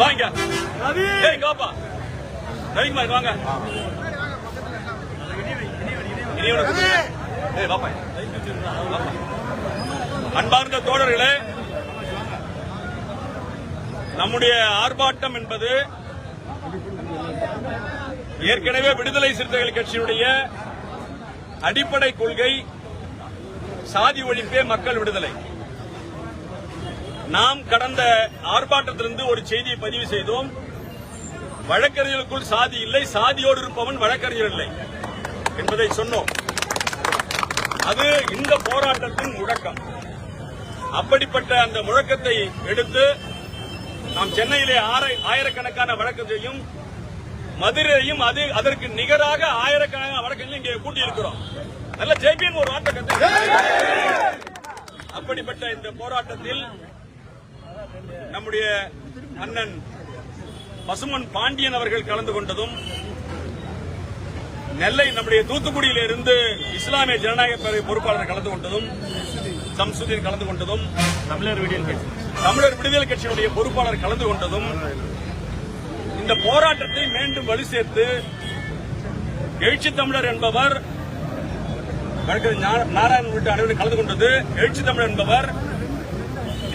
வாங்க. ஏய் இங்க வாப்பா ரவிக்குமார் வாங்க. அன்பார்ந்த தோழர்களே நம்முடைய ஆர்ப்பாட்டம் என்பது ஏற்கனவே விடுதலை சிறுத்தைகள் கட்சியினுடைய அடிப்படை கொள்கை சாதி ஒழிப்பே மக்கள் விடுதலை. நாம் கடந்த ஆர்ப்பாட்டத்திலிருந்து ஒரு செய்தியை பதிவு செய்தோம். வழக்கறிஞர்களுக்குள் சாதி இல்லை சாதியோடு இருப்பவன் வழக்கறிஞர் இல்லை என்பதை சொன்னோம். அது இந்த போராட்டத்தின் முழக்கம். அப்படிப்பட்ட அந்த முழக்கத்தை எடுத்து நாம் சென்னையிலே ஆயிரக்கணக்கான வழக்கத்தையும் மதுரையும் அது அதற்கு நிகராக ஆயிரக்கணக்கான வழக்கங்களையும் இங்கே கூட்டியிருக்கிறோம். நல்ல ஜெய்பின்னு ஒரு வார்த்தை அப்படிப்பட்ட இந்த போராட்டத்தில் நம்முடைய அண்ணன் பசுமன் பாண்டியன் அவர்கள் கலந்து கொண்டதும் நெல்லை நம்முடைய தூத்துக்குடியில இருந்து இஸ்லாமிய ஜனநாயக பேரவை பொறுப்பாளர் கலந்து கொண்டதும் சம்சுதீன் கலந்து கொண்டதும் தமிழர் விடியல் கட்சி. தமிழர் விடுதலை கட்சியினுடைய பொறுப்பாளர் கலந்து கொண்டதும் இந்த போராட்டத்தை மீண்டும் வலு சேர்த்து எழுச்சி தமிழர் என்பவர் வழக்கறிஞர் நா- நாராயணன் உள்ளிட்ட அனைவரும் கலந்து கொண்டது எழுச்சி தமிழர் என்பவர்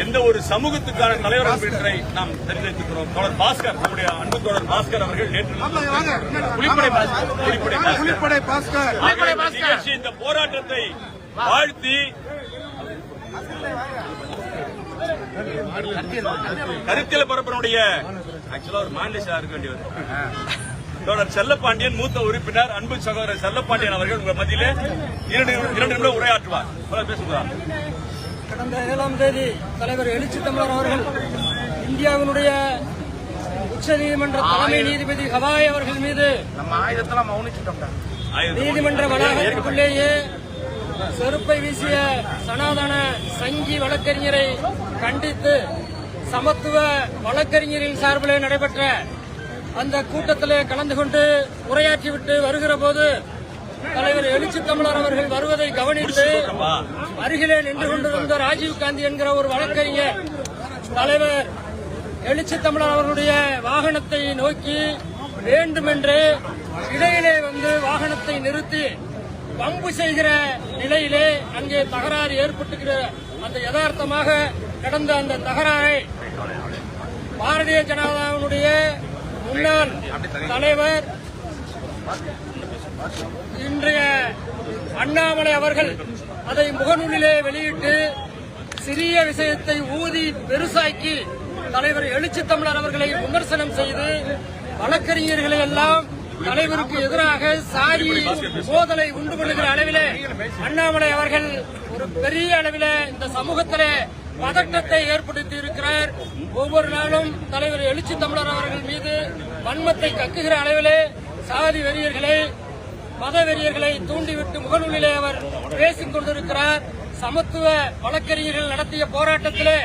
எந்த ஒரு சமூகத்துக்கான தலைவர் என்பதை நாம் தெரிவித்திருக்கிறோம் தோழர் பாஸ்கர் நம்முடைய அன்பு தோழர் பாஸ்கர் அவர்கள் நேற்று இந்த போராட்டத்தை வாழ்த்தி கருத்தியல் பரப்பனுடைய ஆக்சுவலா ஒரு மாநில இருக்க வேண்டியவர். தோழர் செல்லப்பாண்டியன் மூத்த உறுப்பினர் அன்பு சகோதரர் செல்லப்பாண்டியன் அவர்கள் உங்கள் மத்தியிலே இரண்டு இரண்டு நிமிடம் உரையாற்றுவார். பேசுகிறார் கடந்த ஏழாம் தேதி தலைவர் எழுச்சி தமிழர் அவர்கள் இந்தியாவினுடைய உச்சநீதிமன்ற தலைமை நீதிபதி ஹவாய் அவர்கள் மீது நம்ம ஆயுதத்தெல்லாம் மௌனிச்சுட்டோம்டா நீதிமன்ற வளாகத்திற்குள்ளேயே செருப்பை வீசிய சனாதன சங்கி வழக்கறிஞரை கண்டித்து சமத்துவ வழக்கறிஞரின் சார்பிலே நடைபெற்ற அந்த கூட்டத்திலே கலந்து கொண்டு உரையாற்றிவிட்டு வருகிற போது தலைவர் எழுச்சி தமிழர் அவர்கள் வருவதை கவனித்து அருகிலே நின்று கொண்டிருந்த ராஜீவ் காந்தி என்கிற ஒரு வழக்கறிஞர் தலைவர் எழுச்சி தமிழர் அவர்களுடைய வாகனத்தை நோக்கி வேண்டுமென்றே இடையிலே வந்து வாகனத்தை நிறுத்தி பம்பு செய்கிற நிலையிலே அங்கே தகராறு ஏற்பட்டுகிற அந்த யதார்த்தமாக நடந்த அந்த தகராறை பாரதிய ஜனதாவினுடைய முன்னாள் தலைவர் இன்றைய அண்ணாமலை அவர்கள் அதை முகநூலிலே வெளியிட்டு சிறிய விஷயத்தை ஊதி பெருசாக்கி தலைவர் எழுச்சி தமிழர் அவர்களை விமர்சனம் செய்து வழக்கறிஞர்களை எல்லாம் தலைவருக்கு எதிராக சாதி மோதலை உண்டு பண்ணுகிற அளவிலே அண்ணாமலை அவர்கள் ஒரு பெரிய அளவில் இந்த சமூகத்திலே பதட்டத்தை ஏற்படுத்தி இருக்கிறார். ஒவ்வொரு நாளும் தலைவர் எழுச்சி தமிழர் அவர்கள் மீது வன்மத்தை கக்குகிற அளவிலே சாதி வெறியர்களை மதவெறியர்களை தூண்டிவிட்டு முகநூலிலே அவர் பேசிக் கொண்டிருக்கிறார். சமத்துவ வழக்கறிஞர்கள் நடத்திய போராட்டத்திலே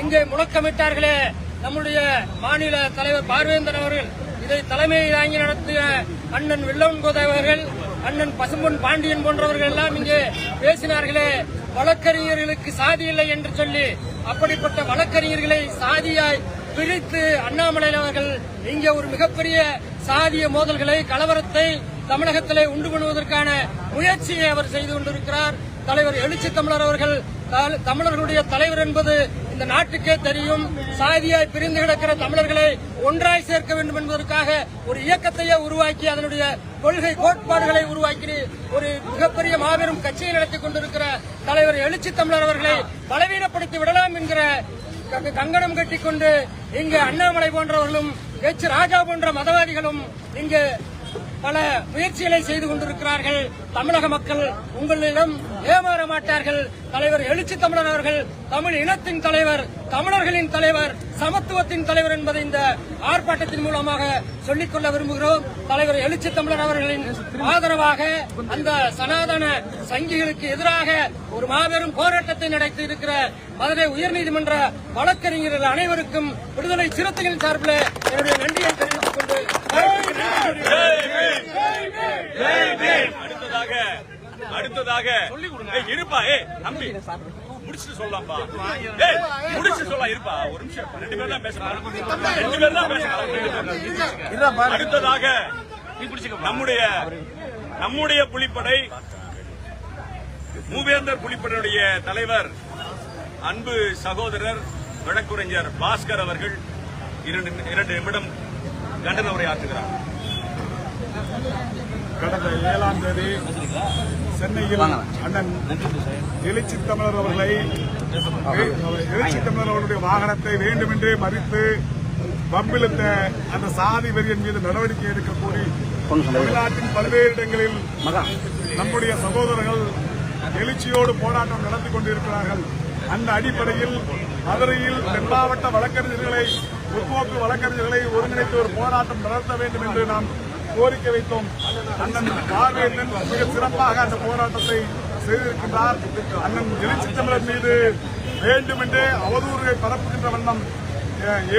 இங்கே முழக்கமிட்டார்களே. நம்முடைய மாநில தலைவர் பார்வேந்தர் அவர்கள் இதை தலைமை தாங்கி நடத்திய அண்ணன் வில்லவன்கோதை அவர்கள் அண்ணன் பசும்பொன் பாண்டியன் போன்றவர்கள் எல்லாம் இங்கே பேசினார்களே. வழக்கறிஞர்களுக்கு சாதி இல்லை என்று சொல்லி அப்படிப்பட்ட வழக்கறிஞர்களை சாதியாய் பிரித்து அண்ணாமலை அவர்கள் இங்கே ஒரு மிகப்பெரிய சாதிய மோதல்களை கலவரத்தை தமிழகத்திலே உண்டு பண்ணுவதற்கான முயற்சியை அவர் செய்து கொண்டிருக்கிறார். தலைவர் எழுச்சி தமிழர் அவர்கள் தமிழர்களுடைய தலைவர் என்பது இந்த நாட்டுக்கே தெரியும். சாதியாய் பிரிந்து கிடக்கிற தமிழர்களை ஒன்றாய் சேர்க்க வேண்டும் என்பதற்காக ஒரு இயக்கத்தையே உருவாக்கி அதனுடைய கொள்கை கோட்பாடுகளை உருவாக்கி ஒரு மிகப்பெரிய மாபெரும் கட்சியை நடத்திக் கொண்டிருக்கிற தலைவர் எழுச்சி தமிழர் அவர்களை பலவீனப்படுத்தி விடலாம் என்கிற கங்கணம் கட்டிக்கொண்டு இங்கு அண்ணாமலை போன்றவர்களும் எச். ராஜா போன்ற மதவாதிகளும் இங்கு பல முயற்சிகளை செய்து கொண்டிருக்கிறார்கள். தமிழக மக்கள் உங்களிடம் ஏமாற மாட்டார்கள். தலைவர் எழுச்சி தமிழர் அவர்கள் தமிழ் இனத்தின் தலைவர் தமிழர்களின் தலைவர் சமத்துவத்தின் தலைவர் என்பதை இந்த ஆர்ப்பாட்டத்தின் மூலமாக சொல்லிக்கொள்ள விரும்புகிறோம். தலைவர் எழுச்சி தமிழர் அவர்களின் ஆதரவாக அந்த சனாதன சங்கிகளுக்கு எதிராக ஒரு மாபெரும் போராட்டத்தை நடத்தி இருக்கிற மதுரை உயர்நீதிமன்ற வழக்கறிஞர்கள் அனைவருக்கும் விடுதலை சிறுத்தைகள் சார்பில் என்னுடைய நன்றியை தெரிவித்துக் கொண்டு அடுத்ததாக அடுத்ததாக இருப்பா ஏ தம்பி முடிச்சுட்டு சொல்லலாம்ப்பா ஏய் முடிச்சுட்டு சொல்லலாம் இருப்பா ஒரு நிமிஷம் ரெண்டு பேர் தான் பேசணும் ரெண்டு பேர் தான் பேசணும் அடுத்ததாக நம்முடைய நம்முடைய புலிப்படை மூவேந்தர் புலிப்படையுடைய தலைவர் அன்பு சகோதரர் வழக்குரைஞர் பாஸ்கர் அவர்கள் இரண்டு இரண்டு நிமிடம் கண்டன உரை ஆற்றுகிறார் கடந்த ஏழாம் தேதி சென்னையில் அண்ணன் எழுச்சி தமிழர் அவர்களை எழுச்சி தமிழர் அவர்களுடைய வாகனத்தை வேண்டுமென்றே மறித்து வம்பிழுத்த அந்த சாதி வெறியன் மீது நடவடிக்கை எடுக்க தமிழ்நாட்டின் பல்வேறு இடங்களில் நம்முடைய சகோதரர்கள் எழுச்சியோடு போராட்டம் நடத்தி கொண்டிருக்கிறார்கள். அந்த அடிப்படையில் மதுரையில் தென் மாவட்ட வழக்கறிஞர்களை முற்போக்கு வழக்கறிஞர்களை ஒருங்கிணைத்து ஒரு போராட்டம் நடத்த வேண்டும் என்று நாம் கோரிக்கை வைத்தோம். அண்ணன் பார்வையன் மிக சிறப்பாக அந்த போராட்டத்தை செய்திருக்கின்றார். அண்ணன் எழுச்சி தமிழர் மீது வேண்டுமென்றே அவதூறுகளை பரப்புகின்ற வண்ணம்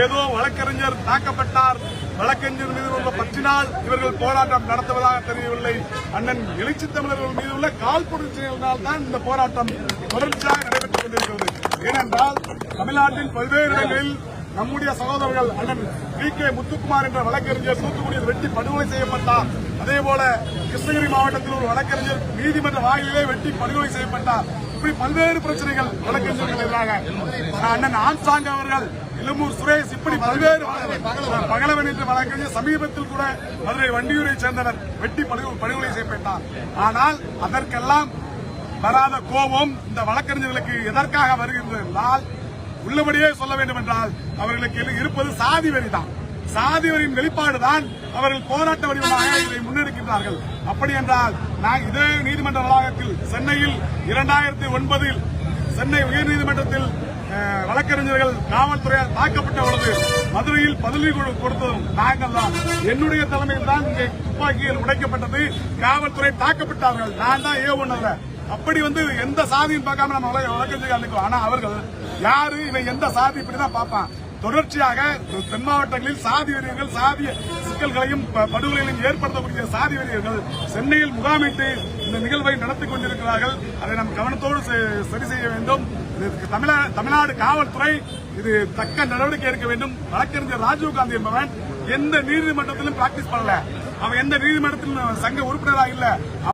ஏதோ வழக்கறிஞர் தாக்கப்பட்டார். வழக்கறிஞர் மீது உள்ள பற்றினால் இவர்கள் போராட்டம் நடத்துவதாக தெரியவில்லை. அண்ணன் எழுச்சி தமிழர்கள் மீது உள்ள காழ்ப்புணர்ச்சியினால் தான் இந்த போராட்டம் தொடர்ச்சியாக நடைபெற்றுக் கொண்டிருக்கிறது. ஏனென்றால் தமிழ்நாட்டின் பல்வேறு இடங்களில் நம்முடைய சகோதரர்கள் அண்ணன் வி கே முத்துக்குமார் என்ற வழக்கறிஞர் தூத்துக்குடியில் வெட்டி படுகொலை செய்யப்பட்டார். அதே போல கிருஷ்ணகிரி மாவட்டத்தில் ஒரு வழக்கறிஞர் நீதிமன்ற வாயிலே வெட்டி படுகொலை செய்யப்பட்டார். இப்படி பல்வேறு பிரச்சனைகள் வழக்கறிஞர்கள் எதிராக. அண்ணன் ஆன்சாங் அவர்கள் இளமூர் சுரேஷ் இப்படி பல்வேறு பகலவன் என்ற வழக்கறிஞர் சமீபத்தில் கூட மதுரை வண்டியூரை சேர்ந்தவர் வெட்டி படுகொலை படுகொலை செய்யப்பட்டார். ஆனால் அதற்கெல்லாம் வராத கோபம் இந்த வழக்கறிஞர்களுக்கு எதற்காக வருகின்றது என்றால் உள்ளபடியே சொல்ல வேண்டும் என்றால் அவர்களுக்கு இருப்பது சாதி வெறிதான் சாதி வரியின் வெளிப்பாடுதான் அவர்கள் போராட்ட வடிவமாக இதை முன்னெடுக்கின்றார்கள். அப்படி என்றால் நான் இதே நீதிமன்ற வளாகத்தில் சென்னையில் இரண்டாயிரத்தி ஒன்பதில் சென்னை உயர்நீதிமன்றத்தில் வழக்கறிஞர்கள் காவல்துறையால் தாக்கப்பட்ட பொழுது மதுரையில் கொடு- கொடுத்ததும் நாங்கள் தான். என்னுடைய தலைமையில் தான் இங்கே துப்பாக்கிகள் உடைக்கப்பட்டது. காவல்துறை தாக்கப்பட்டார்கள். நான் தான் ஏ ஒன்னல்ல அப்படி வந்து எந்த சாதியும் பார்க்காம நம்ம வழக்கறிஞர்கள் ஆனா அவர்கள் யாரு? இவன் எந்த சாதி இப்படிதான் பார்ப்பான். தொடர்ச்சியாக தென் மாவட்டங்களில் சாதி வெறியர்கள் சாதிய சிக்கல்களையும் படுகொலைகளையும் ஏற்படுத்தக்கூடிய சாதி வெறியர்கள் சென்னையில் முகாமிட்டு இந்த நிகழ்வை நடத்தி கொண்டிருக்கிறார்கள். அதை நாம் கவனத்தோடு சரி செய்ய வேண்டும். தமிழ்நாடு காவல்துறை இது தக்க நடவடிக்கை எடுக்க வேண்டும். வழக்கறிஞர் ராஜீவ் காந்தி என்பவன் எந்த நீதிமன்றத்திலும் பிராக்டிஸ் பண்ணல. அவன் எந்த நீதிமன்றத்திலும் சங்க உறுப்பினராக இல்ல.